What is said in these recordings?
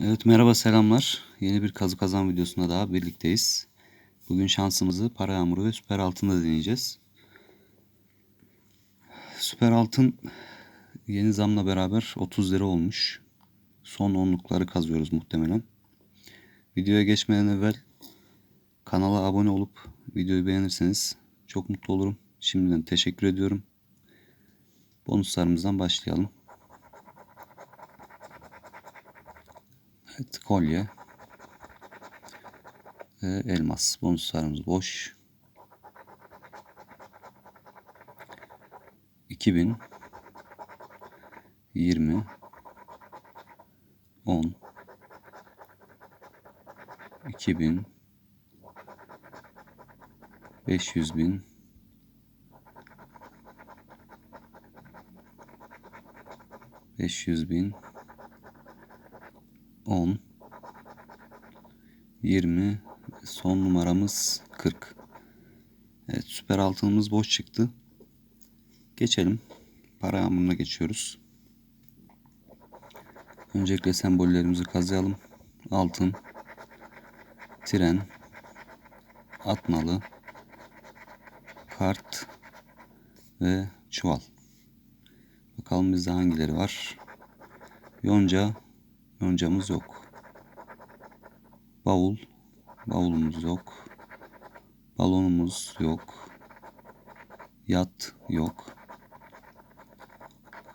Evet merhaba selamlar. Yeni bir kazı kazan videosunda daha birlikteyiz. Bugün şansımızı para yağmuru ve süper altında deneyeceğiz. Süper altın yeni zamla beraber 30 lira olmuş. Son onlukları kazıyoruz muhtemelen. Videoya geçmeden evvel kanala abone olup videoyu beğenirseniz çok mutlu olurum. Şimdiden teşekkür ediyorum. Bonuslarımızdan başlayalım. Evet kolye. Ve elmas. Bonuslarımız boş. 2000 20 10 2000 500 bin 500 bin 10 20 son numaramız 40 Evet süper altınımız boş çıktı. Geçelim. Para yağmuruna geçiyoruz. Öncelikle sembollerimizi kazıyalım. Altın tren atmalı kart ve çuval. Bakalım bizde hangileri var? Yonca yoncamız yok Bavul. Bavulumuz yok. Balonumuz yok. Yat yok.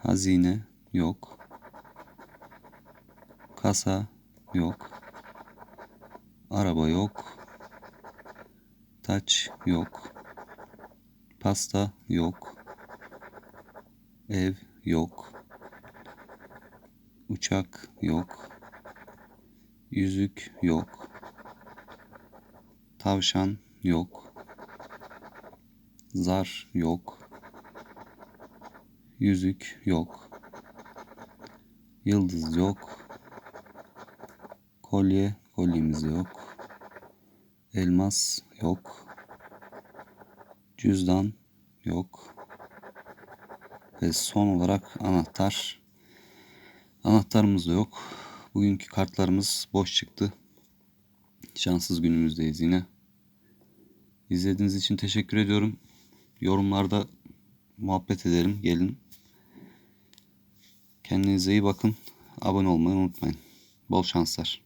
Hazine yok. Kasa yok. Araba yok. Taç yok. Pasta yok. Ev yok. Uçak yok. Yüzük yok. Tavşan yok. Zar yok. Yüzük yok. Yıldız yok. Kolye, kolyemiz yok. Elmas yok. Cüzdan yok. Ve son olarak anahtar. Anahtarımız da yok. Bugünkü kartlarımız boş çıktı. Şanssız günümüzdeyiz yine. İzlediğiniz için teşekkür ediyorum. Yorumlarda muhabbet edelim. Gelin. Kendinize iyi bakın. Abone olmayı unutmayın. Bol şanslar.